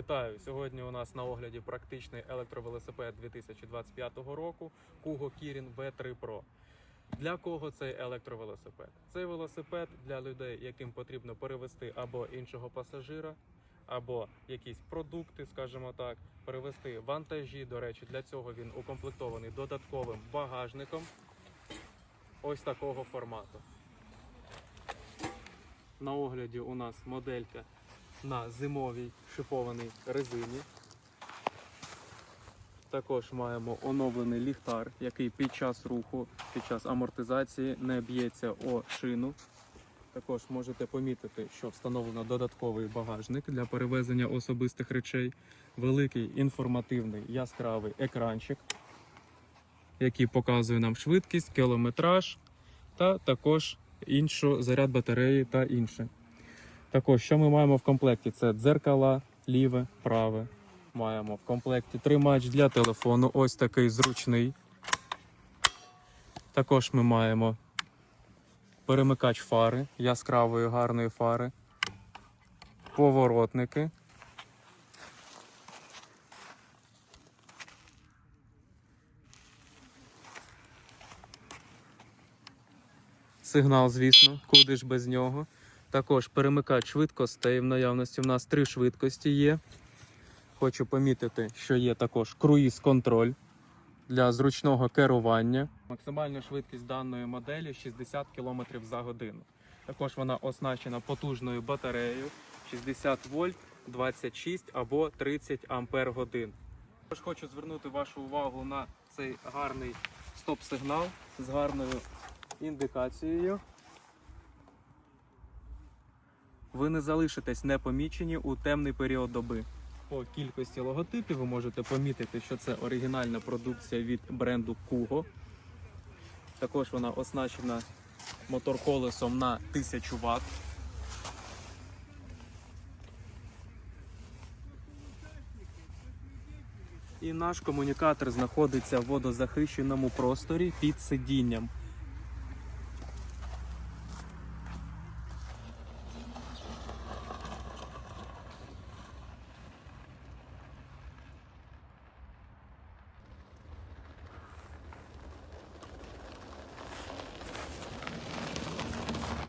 Вітаю! Сьогодні у нас на огляді практичний електровелосипед 2025 року Kugo Kirin V3 Pro. Для кого цей електровелосипед? Цей велосипед для людей, яким потрібно перевезти або іншого пасажира, або якісь продукти, скажімо так, перевезти вантажі. До речі, для цього він укомплектований додатковим багажником ось такого формату. На огляді у нас моделька на зимовій шипованій резині. Також маємо оновлений ліхтар, який під час руху, під час амортизації не б'ється о шину. Також можете помітити, що встановлено додатковий багажник для перевезення особистих речей, великий інформативний яскравий екранчик, який показує нам швидкість, кілометраж та також іншу заряд батареї та інше. Також, що ми маємо в комплекті? Це дзеркала, ліве, праве. Маємо в комплекті тримач для телефону, ось такий зручний. Також ми маємо перемикач фари, яскравої гарної фари, поворотники. Сигнал, звісно, куди ж без нього. Також перемикач швидкостей. В наявності в нас три швидкості є. Хочу помітити, що є також круїз-контроль для зручного керування. Максимальна швидкість даної моделі 60 км за годину. Також вона оснащена потужною батареєю 60 вольт, 26 або 30 ампер годин. Також хочу звернути вашу увагу на цей гарний стоп-сигнал з гарною індикацією. Ви не залишитесь непомічені у темний період доби. По кількості логотипів ви можете помітити, що це оригінальна продукція від бренду Kugo. Також вона оснащена мотор-колесом на 1000 Вт. І наш комунікатор знаходиться в водозахищеному просторі під сидінням.